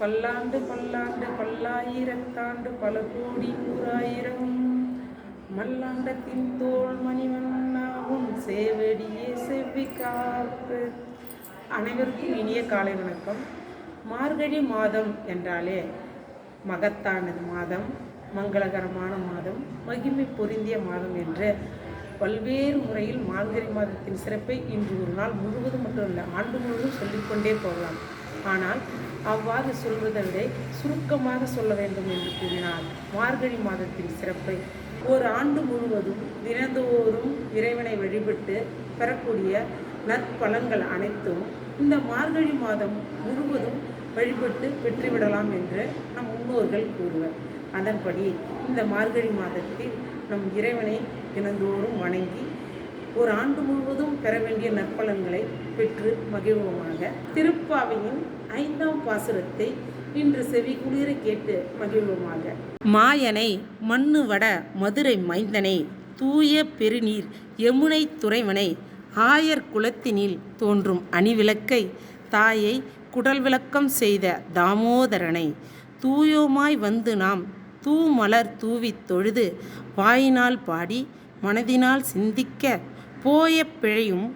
பல்லாண்டு பல்லாண்டு பல்லாயிரத்தாண்டு பல கோடி நூறாயிரம் மல்லாண்டத்தின் தோல் மணிவண்ணாவும் சேவடியே செவ்வி காப்பு அனைவருக்கும் இனிய காலை வணக்கம். மார்கழி மாதம் என்றாலே மகத்தானது மாதம் மங்களகரமான மாதம் மகிமை பொருந்திய மாதம் என்று பல்வேறு முறையில் மார்கழி மாதத்தின் சிறப்பை இன்று ஒரு நாள் முழுவதும் மட்டுமல்ல ஆண்டு முழுவதும் சொல்லிக்கொண்டே போகலாம். ஆனால் அவ்வாறு சொல்வதை விட சுருக்கமாக சொல்ல வேண்டும் என்று கூறினார் மார்கழி மாதத்தின் சிறப்பை ஒரு ஆண்டு முழுவதும் தினந்தோறும் இறைவனை வழிபட்டு பெறக்கூடிய நற்பலன்கள் அனைத்தும் இந்த மார்கழி மாதம் முழுவதும் வழிபட்டு பெற்றுவிடலாம் என்று நம் முன்னோர்கள் கூறுவர். அதன்படி இந்த மார்கழி மாதத்தில் நம் இறைவனை தினந்தோறும் வணங்கி ஒரு ஆண்டு முழுவதும் பெற வேண்டிய நற்பலன்களை பெற்று மகிழ்வோமாக. திருப்பாவையின் ஐந்தாம் பாசுரத்தை இன்று செவி குளிர கேட்டு மகிழ்வோமாக. மாயனை மண்ணு வட மதுரை மைந்தனை தூய பெருநீர் யமுனை துறைவனை ஆயர் குலத்தினில் தோன்றும் அணிவிளக்கை தாயை குடல் விளக்கம் செய்த தாமோதரனை தூயோமாய் வந்து நாம் தூமலர் தூவித் தொழுது வாயினால் பாடி மனதினால் சிந்திக்க போய பிழையும்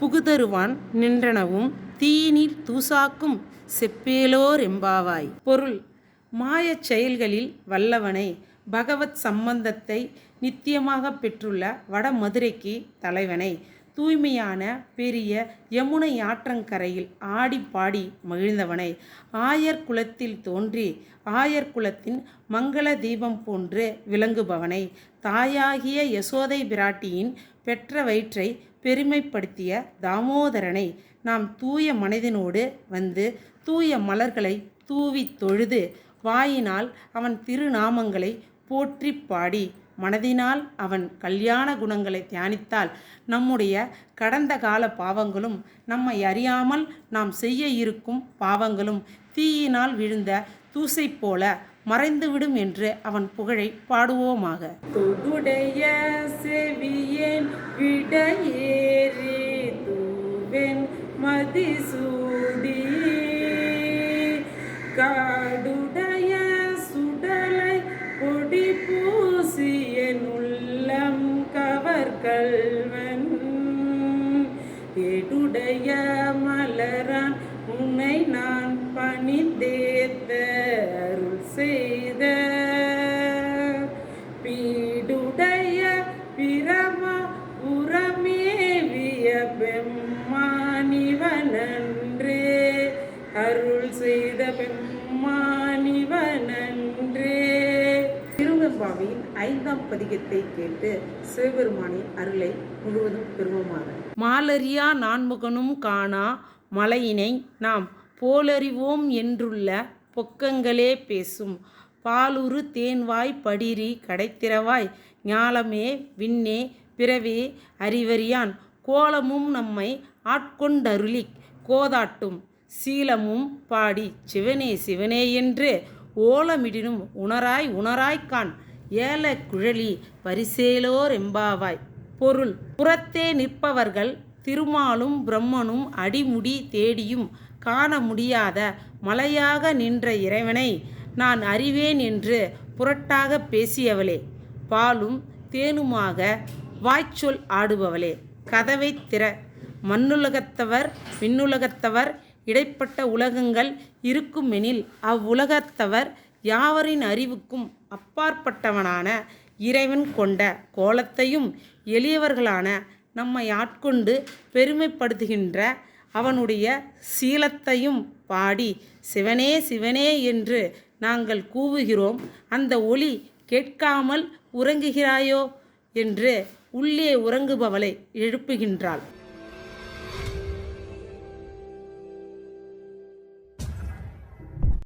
புகுதருவான் நின்றனவும் தீயினில் தூசாக்கும் செப்பேலோர் எம்பாவாய் பொருள் மாயச் செயல்களில் வல்லவனை பகவத் சம்பந்தத்தை நித்தியமாக பெற்றுள்ள வடமதுரைக்கு தலைவனை தூய்மையான பெரிய யமுனை ஆற்றங்கரையில் ஆடி பாடி மகிழ்ந்தவனை. ஆயர் குலத்தில் தோன்றி ஆயர் குலத்தின் மங்கள தீபம் போன்று விளங்குபவனை. தாயாகிய யசோதை பிராட்டியின் பெற்ற வயிற்றை பெருமைப்படுத்திய தாமோதரனை நாம் தூய மனதினோடு வந்து தூய மலர்களை தூவித் தொழுது வாயினால் அவன் திருநாமங்களை போற்றி பாடி மனதினால் அவன் கல்யாண குணங்களை தியானித்தால் நம்முடைய கடந்த கால பாவங்களும் நம்மை அறியாமல் நாம் செய்ய இருக்கும் பாவங்களும் தீயினால் விழுந்த தூசை போல மறைந்துவிடும் என்று அவன் புகழை பாடுவோமாக. தொடுடைய செவியேன் விடையேறி தூவென் மதிசூடி காடுட எடுடைய மலரான் உன்னை நான் பணிந்தேத்த அருள் செய்த. பீடுடைய பிரமா புறமேவிய பெம்மானிவனன்றே அருள் செய்த பெண் திருவெம்பாவின் ஐந்தாம் பதிகத்தை கேட்டு சிவபெருமானின் அருளை முழுவதும் பெறுவோமாக. மாலரியா நான்முகனும் காணா மலையினை நாம் போலறிவோம் என்றுள்ள பொக்கங்களே பேசும். பாலுரு தேன்வாய் படிரி கடைத்திரவாய் ஞாலமே விண்ணே பிறவே அறிவறியான். கோலமும் நம்மை ஆட்கொண்டருளி கோதாட்டும் சீலமும் பாடி சிவனே சிவனே என்று ஓலமிடினும் உணராய் உணராய்க்கான் ஏல குழலி பரிசேலோர் எம்பாவாய். பொருள் புறத்தே நிற்பவர்கள் திருமாலும் பிரம்மனும் அடிமுடி தேடியும் காண முடியாத மலையாக நின்ற இறைவனை நான் அறிவேன் என்று புரட்டாக பேசியவளே. பாலும் தேனுமாக வாய்ச்சொல் ஆடுபவளே. கதவை திற. மண்ணுலகத்தவர் விண்ணுலகத்தவர் இடைப்பட்ட உலகங்கள் இருக்குமெனில் அவ்வுலகத்தவர் யாவரின் அறிவுக்கும் அப்பாற்பட்டவனான இறைவன் கொண்ட கோலத்தையும் எளியவர்களான நம்மை ஆட்கொண்டு பெருமைப்படுத்துகின்ற அவனுடைய சீலத்தையும் பாடி சிவனே சிவனே என்று நாங்கள் கூவுகிறோம். அந்த ஒளி கேட்காமல் உறங்குகிறாயோ? என்று உள்ளே உறங்குபவளை எழுப்புகின்றாள்.